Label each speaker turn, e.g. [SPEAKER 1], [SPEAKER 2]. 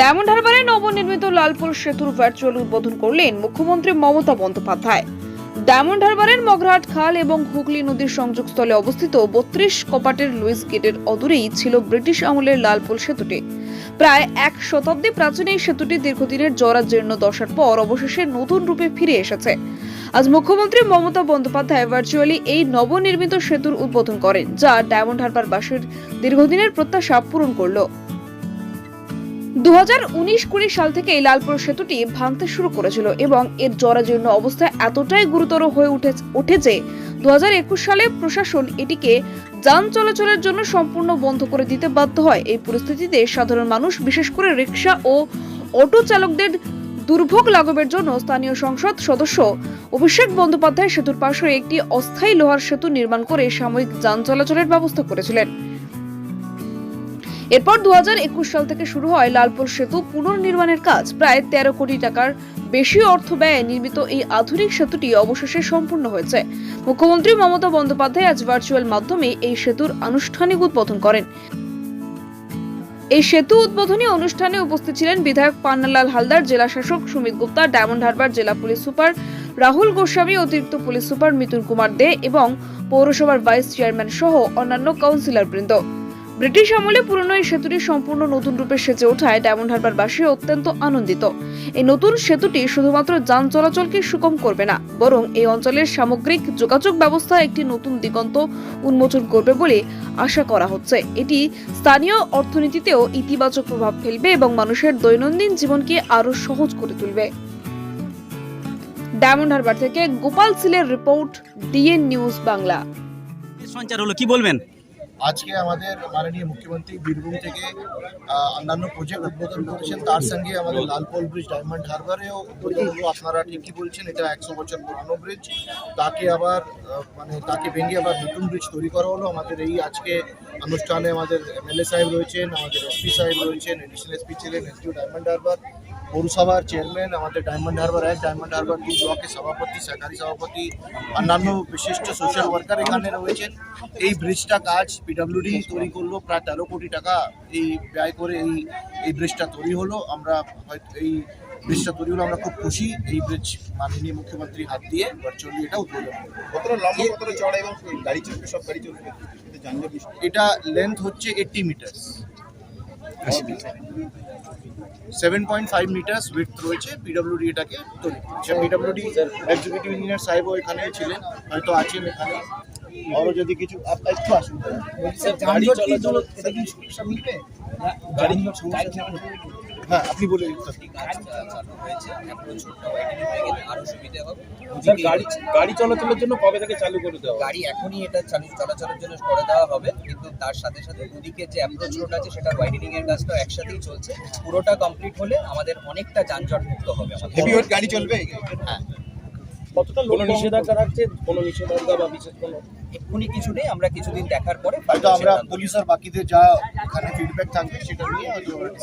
[SPEAKER 1] Diamond হারবারে নবনির্মিত লালপুর সেতুর virtual উদ্বোধন করলেন মুখ্যমন্ত্রী মমতা বন্দ্যোপাধ্যায়। ডায়মন্ড হারবারের মগরাহাট খাল এবং হুগলি নদীর সংযোগস্থলে অবস্থিত বত্রিশ কপাটের লুইস গেটের অদূরেই ছিল ব্রিটিশ আমলের লালপুল সেতুটি। প্রায় এক শতাব্দী প্রাচীন এই সেতুটি দীর্ঘদিনের জরাজীর্ণ দশার পর অবশেষে নতুন রূপে ফিরে এসেছে। আজ মুখ্যমন্ত্রী মমতা বন্দ্যোপাধ্যায় ভার্চুয়ালি এই নবনির্মিত সেতুর উদ্বোধন করেন, যা ডায়মন্ড হারবারবাসীর দীর্ঘদিনের প্রত্যাশা পূরণ করল। দু হাজার উনিশ কুড়ি সাল থেকে লালপুর সেতুটি ভাঙতে শুরু করেছিল এবং এর জরাজীর্ণ অবস্থা এতটাই গুরুতর হয়ে উঠে ওঠে যে দু হাজার একুশ সালে প্রশাসন এটিকে যান চলাচলের জন্য সম্পূর্ণ বন্ধ করে দিতে বাধ্য হয়। এই পরিস্থিতিতে সাধারণ মানুষ, বিশেষ করে রিক্সা ও অটো চালকদের দুর্ভোগ লাঘবের জন্য স্থানীয় সংসদ সদস্য অভিষেক বন্দ্যোপাধ্যায় সেতুর পাশে একটি অস্থায়ী লোহার সেতু নির্মাণ করে সাময়িক যান চলাচলের ব্যবস্থা করেছিলেন। এরপর দু হাজার একুশ সাল থেকে শুরু হয় লালপুর সেতু পুনর্নির্মাণের কাজ। প্রায় তেরো কোটি টাকার বেশি অর্থ ব্যয়ে নির্মিত এই আধুনিক সেতুটি অবশেষে সম্পূর্ণ হয়েছে। মুখ্যমন্ত্রী মমতা বন্দ্যোপাধ্যায় আজ ভার্চুয়াল মাধ্যমে এই সেতুর আনুষ্ঠানিক উদ্বোধন করেন। এই সেতু উদ্বোধনী অনুষ্ঠানে উপস্থিত ছিলেন বিধায়ক পান্নালাল হালদার জেলা শাসক সুমিত গুপ্তা, ডায়মন্ড হারবার জেলা পুলিশ সুপার রাহুল গোস্বামী, অতিরিক্ত পুলিশ সুপার মিতুল কুমার দে এবং পৌরসভার ভাইস চেয়ারম্যান সহ অন্যান্য কাউন্সিলর বৃন্দ ব্রিটিশ আমলে পুরনো এই সেতুটি সম্পূর্ণ নতুন রূপে সেজে ওঠায় ডায়মন্ড হারবারবাসী অত্যন্ত আনন্দিত। এই নতুন সেতুটি শুধুমাত্র যান চলাচলকে সুগম করবে না, বরং এই অঞ্চলের সামগ্রিক যোগাযোগ ব্যবস্থা একটি নতুন দিগন্ত উন্মোচন করবে বলে আশা করা হচ্ছে। এটি স্থানীয় অর্থনীতিতেও ইতিবাচক প্রভাব ফেলবে এবং মানুষের দৈনন্দিন জীবনকে আরও সহজ করে তুলবে। ডায়মন্ড হারবার থেকে গোপাল সিলের রিপোর্ট ডিএন নিউজ বাংলা।
[SPEAKER 2] সঞ্চার হলো, কি বলবেন?
[SPEAKER 3] আজকে আমাদের মাননীয় মুখ্যমন্ত্রী বীরভূম থেকে অন্যান্য প্রজেক্ট উদ্বোধন করেছেন, তার সঙ্গে আমাদের লালপোল ব্রিজ ডায়মন্ড হারবারেও উদ্বোধন হলো। আপনারা ঠিকই বলছেন? এটা একশো বছর পুরানো ব্রিজ তাকে আবার মানে তাকে ভেঙে আবার নতুন ব্রিজ তৈরি করা হলো। আমাদের এই আজকে অনুষ্ঠানে আমাদের এমএলএ সাহেব রয়েছেন, আমাদের এসপি সাহেব রয়েছেন এডিশনাল এসপি ছিলেন এসডিও ডায়মন্ড হারবার পৌরসভার চেয়ারম্যান আমাদের ডায়মন্ড হারবার এক ডায়মন্ড হারবার টু ব্লকের সভাপতি সরকারি সভাপতি অন্যান্য বিশিষ্ট সোশ্যাল ওয়ার্কার এখানে রয়েছেন এই ব্রিজটা কাজ পিডব্লিউডি তৈরি করল প্রায় তেরো কোটি টাকা এই ব্যয় করে এই এই ব্রিজটা তৈরি হলো আমরা হয়তো এই ব্রিজটা তৈরি হলো আমরা খুব খুশি এই ব্রিজ মাননীয় মুখ্যমন্ত্রীর হাত দিয়ে ভার্চুয়ালি এটা উদ্বোধন।
[SPEAKER 4] কতটা লম্বা কতটা চড়া এবং গাড়ি চলবে সব গাড়ি চলবে।
[SPEAKER 3] এটা লেন্থ হচ্ছে eighty metres seven point five metres with রয়েছে পিডব্লিউডি এটাকে তৈরি করছে পিডব্লিউডি এক্সিকিউটিভ ইঞ্জিনিয়ার সাহেবও এখানে ছিলেন হয়তো আছেন এখানে। আরও যদি কিছু একটু আসুন। হ্যাঁ আপনি বলে দিন
[SPEAKER 5] গাড়ি গাড়ি চলাচলের জন্য কবে থেকে চালু করে দেওয়া হবে?
[SPEAKER 6] গাড়ি এখনই এটা চালু চলাচলের জন্য করে দেওয়া হবে কিন্তু তার সাথে সাথে দুদিকে যে অ্যাপ্রোচ রোড আছে সেটা ওয়াইডেনিং এর কাজটাও একসাথেই চলছে। পুরোটা কমপ্লিট হলে আমাদের অনেকটা যানজট মুক্ত হবে
[SPEAKER 4] হেভি ওয়েট গাড়ি চলবে?
[SPEAKER 6] হ্যাঁ।
[SPEAKER 5] কতটা কোনো নিষেধাজ্ঞা রাখছে? কোনো নিষেধাজ্ঞা বা বিশেষ কোনো
[SPEAKER 6] এক্ষুনি কিছু নেই আমরা কিছুদিন দেখার পরে
[SPEAKER 3] হয়তো আমরা পুলিশ আর বাকিদের যা এখানে ফিডব্যাক থাকবে সেটা নিয়ে হয়তো আমরা নেব।